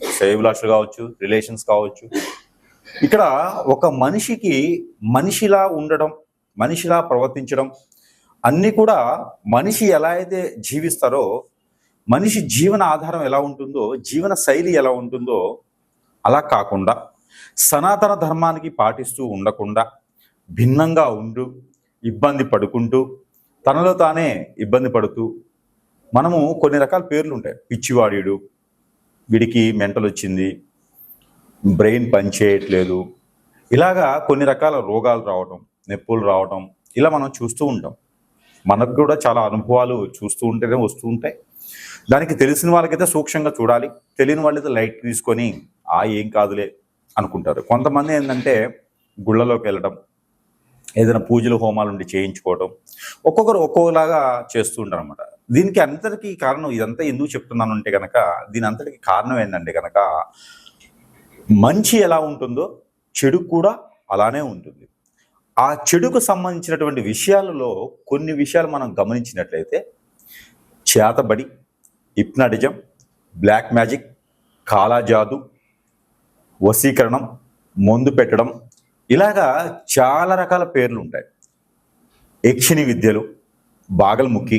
శ్రేయభిలాషులు కావచ్చు రిలేషన్స్ కావచ్చు. ఇక్కడ ఒక మనిషికి మనిషిలా ఉండడం మనిషిలా ప్రవర్తించడం అన్నీ కూడా మనిషి ఎలా అయితే జీవిస్తారో మనిషి జీవన ఆధారం ఎలా ఉంటుందో జీవన శైలి ఎలా ఉంటుందో అలా కాకుండా సనాతన ధర్మానికి పాటిస్తూ ఉండకుండా భిన్నంగా ఉంటూ ఇబ్బంది పడుకుంటూ తనలో తానే ఇబ్బంది పడుతూ మనము కొన్ని రకాల పేర్లు ఉంటాయి పిచ్చివాడీడు వీడికి మెంటల్ వచ్చింది బ్రెయిన్ పనిచేయట్లేదు. ఇలాగా కొన్ని రకాల రోగాలు రావటం నొప్పులు రావటం ఇలా మనం చూస్తూ ఉంటాం. మనకు కూడా చాలా అనుభవాలు చూస్తూ ఉంటేనే వస్తూ ఉంటాయి. దానికి తెలిసిన వాళ్ళకైతే సూక్ష్మంగా చూడాలి. తెలియని వాళ్ళైతే లైట్ తీసుకొని ఆ ఏం కాదులే అనుకుంటారు. కొంతమంది ఏంటంటే గుళ్ళలోకి వెళ్ళడం ఏదైనా పూజలు హోమాలు ఉండి చేయించుకోవడం ఒక్కొక్కరు ఒక్కొక్కలాగా చేస్తూ ఉంటారు అనమాట దీనికి అంతటికీ కారణం ఇదంతా ఎందుకు చెప్తున్నాను అంటే కనుక దీని అంతటికి కారణం ఏంటంటే కనుక మంచి ఎలా ఉంటుందో చెడు కూడా అలానే ఉంటుంది. ఆ చెడుకు సంబంధించినటువంటి విషయాలలో కొన్ని విషయాలు మనం గమనించినట్లయితే చేతబడి హిప్నాటిజం బ్లాక్ మ్యాజిక్ కాలాజాదు వశీకరణం మందు పెట్టడం ఇలాగా చాలా రకాల పేర్లు ఉంటాయి యక్షిణి విద్యలు బాగల్ముఖి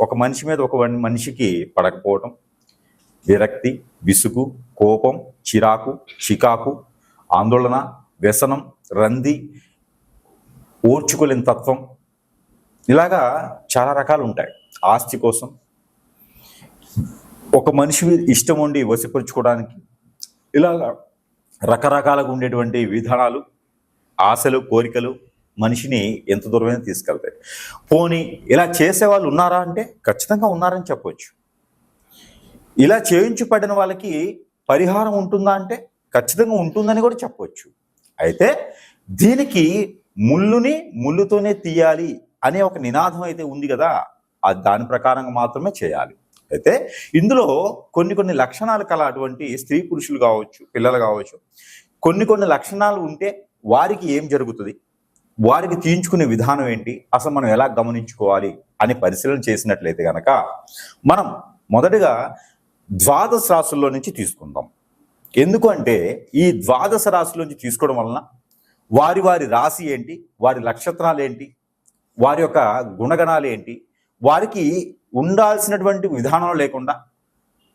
ఒక మనిషి మీద ఒక వన్- మనిషికి పడకపోవటం విరక్తి విసుగు కోపం చిరాకు చికాకు ఆందోళన వ్యసనం రంది ఓర్చుకోలేని తత్వం ఇలాగా చాలా రకాలు ఉంటాయి ఆస్తి కోసం ఒక మనిషి మీద ఇష్టం ఉండి వశపరుచుకోవడానికి ఇలాగా రకరకాలుగా ఉండేటువంటి విధానాలు ఆశలు కోరికలు మనిషిని ఎంత దూరమైనా తీసుకెళ్తాయి. పోనీ ఇలా చేసే వాళ్ళు ఉన్నారా అంటే ఖచ్చితంగా ఉన్నారని చెప్పవచ్చు ఇలా చేయించబడిన వాళ్ళకి పరిహారం ఉంటుందా అంటే ఖచ్చితంగా ఉంటుందని కూడా చెప్పవచ్చు అయితే దీనికి ముళ్ళుని ముళ్ళుతోనే తీయాలి అనే ఒక నినాదం అయితే ఉంది కదా అది దాని ప్రకారంగా మాత్రమే చేయాలి. అయితే ఇందులో కొన్ని కొన్ని లక్షణాలు కల అటువంటి స్త్రీ పురుషులు కావచ్చు పిల్లలు కావచ్చు కొన్ని కొన్ని లక్షణాలు ఉంటే వారికి ఏం జరుగుతుంది? వారికి తీయించుకునే విధానం ఏంటి? అసలు మనం ఎలా గమనించుకోవాలి? అని పరిశీలన చేసినట్లయితే కనుక మనం మొదటగా ద్వాదశ రాశుల్లో నుంచి తీసుకుందాం. ఎందుకంటే ఈ ద్వాదశ రాశుల నుంచి తీసుకోవడం వలన వారి వారి రాశి ఏంటి? వారి నక్షత్రాలు ఏంటి? వారి యొక్క గుణగణాలు ఏంటి? వారికి ఉండాల్సినటువంటి విధానం లేకుండా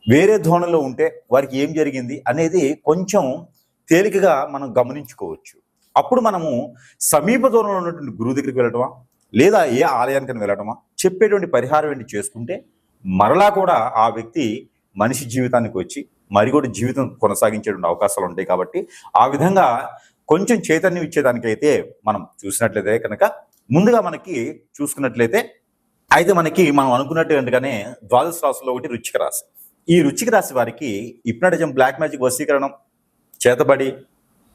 వేరే ధోరణిలో ఉంటే వారికి ఏం జరిగింది అనేది కొంచెం తేలికగా మనం గమనించుకోవచ్చు. అప్పుడు మనము సమీప దూరంలో ఉన్నటువంటి గురువు దగ్గరికి వెళ్ళటమా? లేదా ఏ ఆలయానికి వెళ్ళటమా? చెప్పేటువంటి పరిహారం ఏంటి చేసుకుంటే మరలా కూడా ఆ వ్యక్తి మనిషి జీవితానికి వచ్చి మరి కూడా జీవితం కొనసాగించేటువంటి అవకాశాలు ఉంటాయి కాబట్టి ఆ విధంగా కొంచెం చైతన్యం ఇచ్చేదానికైతే మనం చూసినట్లయితే కనుక ముందుగా మనకి చూసుకున్నట్లయితే అయితే మనకి మనం అనుకున్నట్టుగానే ద్వాదశ రాశుల్లో ఒకటి రుచిక రాశి. ఈ రుచిక రాశి వారికి ఇప్నటిజం బ్లాక్ మ్యాజిక్ వశీకరణం చేతబడి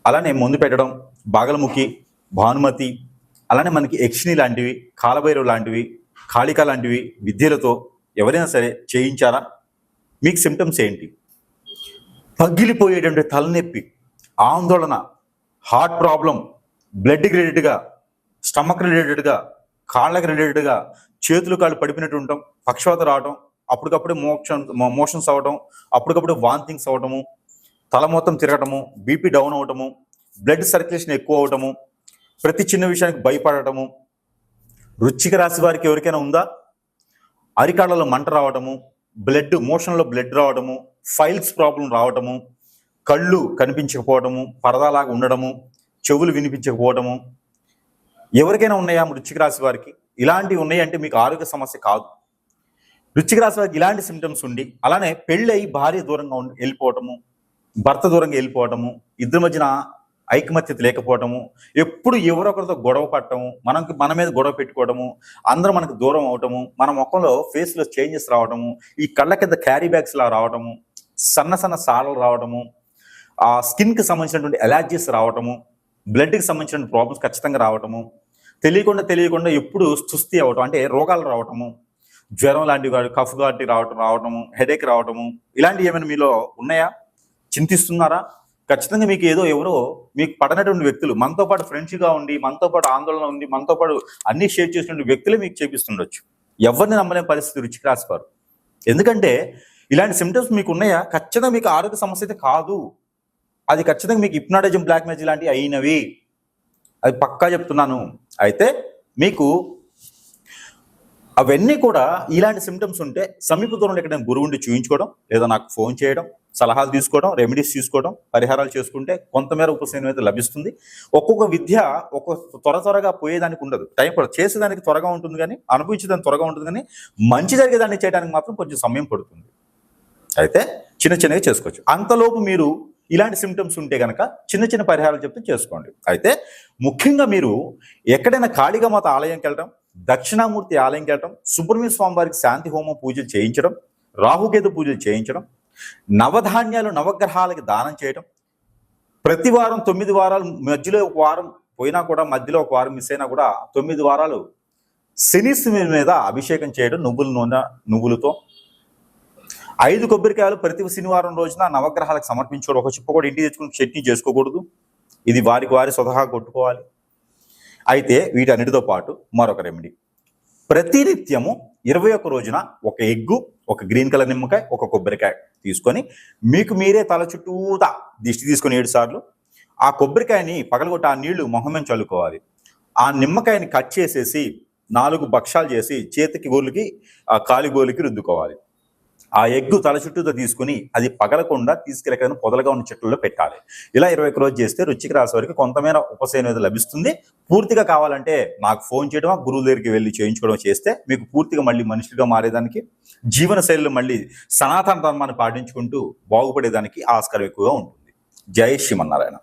అలానే ముందు పెట్టడం బాగలముఖి భానుమతి అలానే మనకి యక్షిణి లాంటివి కాలభైరవ్ లాంటివి కాళిక లాంటివి విద్యలతో ఎవరైనా సరే చేయించారా మీకు సిమ్టమ్స్ ఏంటి? పగిలిపోయేటువంటి తలనొప్పి ఆందోళన హార్ట్ ప్రాబ్లం బ్లడ్ రిలేటెడ్గా స్టమక్ రిలేటెడ్గా కాళ్ళకి రిలేటెడ్గా చేతులు కాళ్ళు పడిపోయినట్టు ఉంటాం పక్షవాత రావడం అప్పటికప్పుడు మోషన్ మోషన్స్ అవ్వడం అప్పటికప్పుడు వాంతింగ్స్ అవ్వటము తల మొత్తం తిరగటము బీపీ డౌన్ అవటము బ్లడ్ సర్క్యులేషన్ ఎక్కువ అవటము ప్రతి చిన్న విషయానికి భయపడటము రుచిక రాశి వారికి ఎవరికైనా ఉందా? అరికాళ్ళలో మంట రావటము బ్లడ్ మోషన్లో బ్లడ్ రావడము ఫైల్స్ ప్రాబ్లం రావటము కళ్ళు కనిపించకపోవటము పరదాలాగా ఉండడము చెవులు వినిపించకపోవటము ఎవరికైనా ఉన్నాయా రుచిక రాశి వారికి? ఇలాంటివి ఉన్నాయంటే మీకు ఆరోగ్య సమస్య కాదు. వృశ్చిక రాశి వారికి ఇలాంటి సిమ్టమ్స్ ఉండి అలానే పెళ్ళి అయి భార్య దూరంగా ఉండి వెళ్ళిపోవటము భర్త దూరంగా వెళ్ళిపోవటము ఇద్దరి మధ్యన ఐకమత్యత లేకపోవటము ఎప్పుడు ఎవరొకరితో గొడవ పట్టము మనకి మన మీద గొడవ పెట్టుకోవడము అందరూ మనకు దూరం అవటము మన ముఖంలో ఫేస్లో చేంజెస్ రావటము ఈ కళ్ళ కింద క్యారీ బ్యాగ్స్లా రావటము సన్న సన్న సాడలు రావడము ఆ స్కిన్కి సంబంధించినటువంటి ఎలర్జీస్ రావటము బ్లడ్కి సంబంధించిన ప్రాబ్లమ్స్ ఖచ్చితంగా రావటము తెలియకుండా తెలియకుండా ఎప్పుడు సుస్థి అవటం అంటే రోగాలు రావటము జ్వరం లాంటివి కాదు కఫ్ లాంటివి రావటం రావటము హెడేక్ రావటము ఇలాంటివి ఏమైనా మీలో ఉన్నాయా? చింతిస్తున్నారా? ఖచ్చితంగా మీకు ఏదో ఎవరో మీకు పడనటువంటి వ్యక్తులు మనతో పాటు ఫ్రెండ్స్గా ఉండి మనతో పాటు ఆందోళన ఉంది మనతో పాటు అన్ని షేర్ చేసినటువంటి వ్యక్తులే మీకు చేపిస్తుండొచ్చు. ఎవరిని నమ్మలేని పరిస్థితి రుచికి రాసిపారు. ఎందుకంటే ఇలాంటి సిమ్టమ్స్ మీకు ఉన్నాయా? ఖచ్చితంగా మీకు ఆరోగ్య సమస్య అయితే కాదు. అది ఖచ్చితంగా మీకు హిప్నాటిజం బ్లాక్ మ్యాజిక్ లాంటివి అయినవి. అది పక్కా చెప్తున్నాను. అయితే మీకు అవన్నీ కూడా ఇలాంటి సిమ్టమ్స్ ఉంటే సమీప దూరంలో ఎక్కడైనా గురువుండి చూయించుకోవడం లేదా నాకు ఫోన్ చేయడం సలహాలు తీసుకోవడం రెమెడీస్ తీసుకోవడం పరిహారాలు చేసుకుంటే కొంతమేర ఉపశమనం అయితే లభిస్తుంది. ఒక్కొక్క విద్య ఒక్కొక్క త్వర త్వరగా పోయేదానికి ఉండదు. టైం పడదు చేసేదానికి త్వరగా ఉంటుంది కానీ అనుభవించేదానికి త్వరగా ఉంటుంది కానీ మంచి జరిగేదాన్ని చేయడానికి మాత్రం కొంచెం సమయం పడుతుంది. అయితే చిన్న చిన్నగా చేసుకోవచ్చు. అంతలోపు మీరు ఇలాంటి సిమ్టమ్స్ ఉంటే కనుక చిన్న చిన్న పరిహారాలు చెప్తే చేసుకోండి. అయితే ముఖ్యంగా మీరు ఎక్కడైనా కాళికామాత ఆలయంకి వెళ్ళడం దక్షిణామూర్తి ఆలయంకి వెళ్ళడం సుబ్రహ్మణ్య స్వామి వారికి శాంతి హోమం పూజలు చేయించడం రాహుకేతు పూజలు చేయించడం నవధాన్యాలు నవగ్రహాలకి దానం చేయడం ప్రతి వారం తొమ్మిది వారాలు మధ్యలో ఒక వారం పోయినా కూడా మధ్యలో ఒక వారం మిస్ అయినా కూడా తొమ్మిది వారాలు శని మీద అభిషేకం చేయడం నువ్వుల నూనె నువ్వులతో. ఐదు కొబ్బరికాయలు ప్రతి శనివారం రోజున నవగ్రహాలకు సమర్పించుకోవడం. ఒక చిప్ప కూడా ఇంటికి తెచ్చుకుని చట్నీ చేసుకోకూడదు. ఇది వారికి వారి స్వతహా కొట్టుకోవాలి. అయితే వీటన్నిటితో పాటు మరొక రెమెడీ ప్రతినిత్యము ఇరవై ఒక్క రోజున ఒక ఎగ్గు ఒక గ్రీన్ కలర్ నిమ్మకాయ ఒక కొబ్బరికాయ తీసుకొని మీకు మీరే తల చుట్టూతా దిష్టి తీసుకొని ఏడు సార్లు ఆ కొబ్బరికాయని పగలగొట్టి ఆ నీళ్ళు మొహమే చల్లుకోవాలి. ఆ నిమ్మకాయని కట్ చేసేసి నాలుగు భక్షాలు చేసి చేతికి గోలుకి ఆ కాలి గోలుకి రుద్దుకోవాలి. ఆ ఎగ్గు తల చుట్టూతో తీసుకుని అది పగలకుండా తీసుకెళ్ళక పొదలుగా ఉన్న చెట్లలో పెట్టాలి. ఇలా ఇరవై రోజు చేస్తే రుచికి రాసే వరకు కొంతమేర ఉపశమనం లభిస్తుంది. పూర్తిగా కావాలంటే నాకు ఫోన్ చేయడం గురువు దగ్గరికి వెళ్ళి చేయించుకోవడం చేస్తే మీకు పూర్తిగా మళ్ళీ మనుషులుగా మారేదానికి జీవన శైలిలో మళ్ళీ సనాతన ధర్మాన్ని పాటించుకుంటూ బాగుపడేదానికి ఆస్కారం ఎక్కువగా ఉంటుంది. జయ శ్రీమన్నారాయణ.